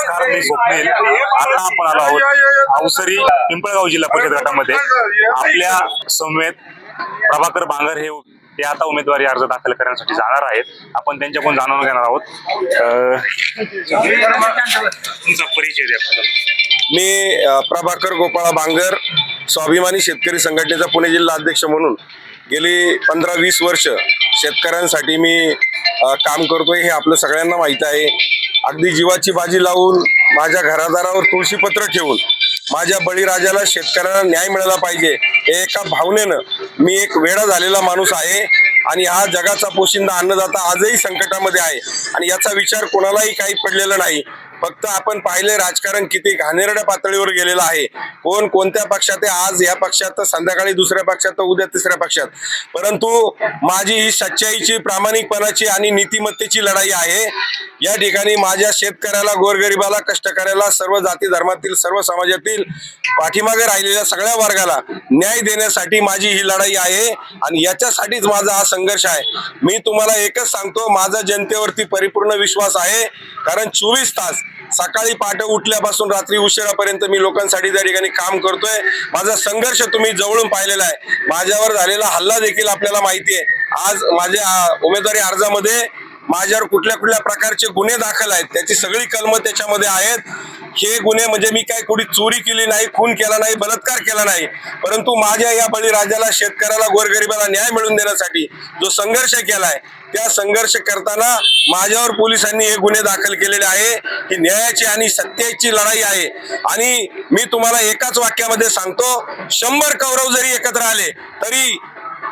नमस्कार मी स्वप्नील आता आपण आलो आहोत अवसरी पिंपळगाव जिल्हा परिषद गटामध्ये आपल्या समेत प्रभाकर बांगर हे ते आता उमेदवारी अर्ज दाखल करण्यासाठी जाणार आहेत. आपण त्यांच्याकडून जाणून घेणार आहोत. अं, तुमचा परिचय द्या मी प्रभाकर गोपाळा बांगर स्वाभिमानी शेतकरी संघटनेचा पुणे जिल्हा अध्यक्ष म्हणून गेली पंधरा वीस वर्ष शेतकऱ्यांसाठी मी काम करतोय हे आपलं सगळ्यांना माहीत आहे. अगदी जीवाची बाजी लावून माझ्या घरादारावर तुळशीपत्र ठेवून माझ्या बळीराजाला शेतकऱ्यांना न्याय मिळाला पाहिजे हे एका भावनेनं मी एक वेडा झालेला माणूस आहे आणि हा जगाचा पोशिंदा अन्नदाता आजही संकटामध्ये आहे. आणि याचा विचार कोणालाही काही पडलेला नाही. फक्त आपण पाहिले राजकारण किती घाणेरड्या पातळीवर गेलेलं आहे. कोण कोणत्या पक्षात आहे? आज या पक्षात तर संध्याकाळी दुसऱ्या पक्षात तर उद्या तिसऱ्या पक्षात. परंतु माझी ही सच्चाईची प्रामाणिकपणाची आणि नीतिमत्तेची लढाई आहे. या ठिकाणी माझ्या शेतकऱ्याला गोरगरिबाला कष्टकऱ्याला सर्व जाती धर्मातील सर्व समाजातील पाठीमागे राहिलेल्या सगळ्या वर्गाला न्याय देण्यासाठी माझी ही लढाई आहे आणि याच्यासाठीच माझा हा संघर्ष आहे. मी तुम्हाला एकच सांगतो माझा जनतेवरती परिपूर्ण विश्वास आहे. कारण चोवीस तास सकाळी पहाटे उठल्यापासून रात्री उशिरापर्यंत मी लोकांसाठी त्या ठिकाणी काम करतोय. माझा संघर्ष तुम्ही जवळून पाहिलेला आहे. माझ्यावर झालेला हल्ला देखील आपल्याला माहिती आहे. आज माझ्या उमेदवारी अर्जामध्ये माझ्यावर कुठल्या कुठल्या प्रकारचे गुन्हे दाखल आहेत त्याची सगळी कलमं त्याच्यामध्ये आहेत. हे गुन्हे म्हणजे मी काय कुठे चोरी केली नाही खून केला नाही बलात्कार केला नाही. परंतु माझ्या या बळीराजाला शेतकऱ्याला गोरगरिबाला न्याय मिळवून देण्यासाठी जो संघर्ष केलाय त्या संघर्ष करताना माझ्यावर पोलिसांनी हे गुन्हे दाखल केलेले आहे. ही न्यायाची आणि सत्याची लढाई आहे. आणि मी तुम्हाला एकाच वाक्यामध्ये सांगतो शंभर कौरव जरी एकत्र आले तरी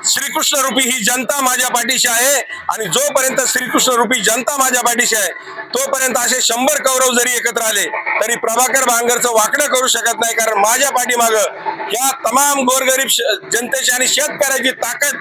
श्रीकृष्ण रूपी ही जनता माझ्या पाठीशी आहे. आणि जोपर्यंत श्रीकृष्ण रूपी जनता माझ्या पाठीशी आहे तोपर्यंत असे शंभर कौरव जरी एकत्र आले तरी प्रभाकर भांगरचं वाकडं करू शकत नाही कारण माझ्या पाठीमागं या तमाम गोरगरीब जनतेची आणि शेतकऱ्याची ताकद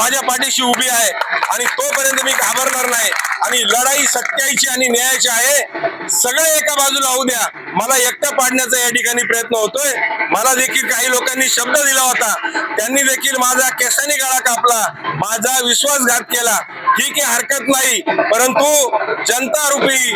माझ्या पाठीशी उभी आहे. आणि तोपर्यंत मी घाबरणार नाही. आणि लढाई सत्याची आणि न्यायाची आहे. सगळे एका बाजूला होऊ द्या. मला एकटं पाडण्याचा या ठिकाणी प्रयत्न होतोय. मला देखील काही लोकांनी शब्द दिला होता. त्यांनी देखील माझा केसानी गळा कापला. माझा विश्वासघात केला. ठीक आहे हरकत नाही. परंतु जनता रूप मी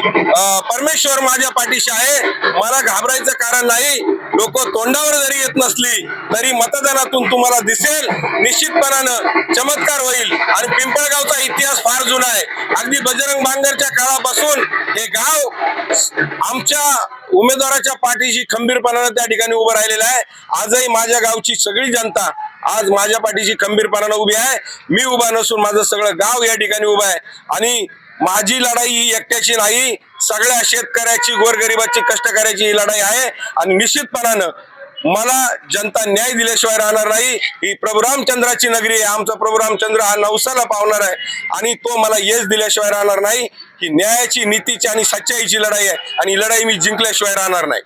परमेश्वर माझ्या पाठीशी आहे. मला घाबरायचं कारण नाही. लोक तोंडावर जरी येत नसली तरी मतदानातून तुम्हाला दिसेल. निश्चितपणानं चमत्कार होईल. आणि पिंपळगावचा इतिहास फार जुना आहे. अगदी बजरंग बांगरच्या काळापासून हे गाव आमच्या उमेदवाराच्या पाठीशी खंबीरपणानं त्या ठिकाणी उभं राहिलेलं आहे. आजही माझ्या गावची सगळी जनता आज माझ्या पाठीशी खंबीरपणानं उभी आहे. मी उभा नसून माझं सगळं गाव या ठिकाणी उभं आहे. आणि माझी लढाई ही एकट्याची नाही सगळ्या शेतकऱ्याची गोरगरिबाची कष्टकऱ्याची ही लढाई आहे. आणि निश्चितपणानं मला जनता न्याय दिल्याशिवाय राहणार नाही. ही प्रभू रामचंद्राची नगरी आहे. आमचा प्रभू रामचंद्र हा नवसाला पावणार आहे. आणि तो मला यश दिल्याशिवाय राहणार नाही. ही न्यायाची नीतीची आणि सच्चाईची लढाई आहे. आणि ही लढाई मी जिंकल्याशिवाय राहणार नाही.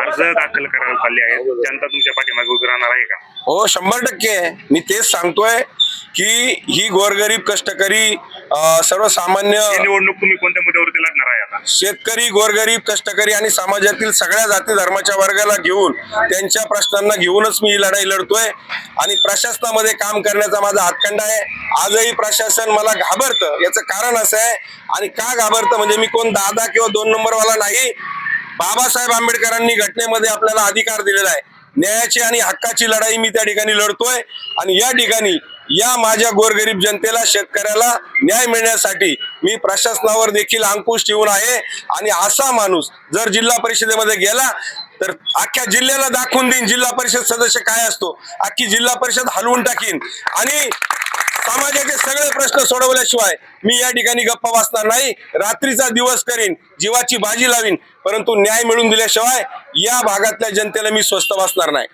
अर्ज दाखल करायला चालले आहेत. जनता तुमच्या पाठीमागे उभी राहणार आहे का? हो शंभर टक्के मी तेच सांगतोय. की ही गोरगरीब कष्टकरी अं, सर्वसामान्य निवडणूक तुम्ही कोणत्या मुद्द्यावरती लढणार आहे आता? शेतकरी गोरगरीब कष्टकरी आणि समाजातील सगळ्या जाती धर्माच्या वर्गाला घेऊन त्यांच्या प्रश्नांना घेऊनच मी ही लढाई लढतोय आणि प्रशासनामध्ये काम करण्याचा माझा हातखंडा आहे. आजही प्रशासन मला घाबरतं याचं कारण असं आहे. आणि का घाबरतं म्हणजे मी कोण दादा किंवा दोन नंबरवाला नाही बाबासाहेब आंबेडकरांनी घटनेमध्ये आपल्याला अधिकार दिलेला आहे. न्यायाची आणि हक्काची लढाई मी त्या ठिकाणी लढतोय आणि या ठिकाणी या माझ्या गोरगरीब जनतेला शेतकऱ्याला न्याय मिळण्यासाठी मी प्रशासनावर देखील अंकुश ठेवून आहे. आणि असा माणूस जर जिल्हा परिषदेमध्ये गेला तर अख्ख्या जिल्ह्याला दाखवून देईन. जिल्हा परिषद सदस्य काय असतो? अख्खी जिल्हा परिषद हलवून टाकीन. आणि समाजाचे सगळे प्रश्न सोडवल्याशिवाय मी या ठिकाणी गप्पा वाचणार नाही. रात्रीचा दिवस करीन जीवाची बाजी लावीन परंतु न्याय मिळून दिल्याशिवाय या भागातल्या जनतेला मी स्वस्त वाचणार नाही.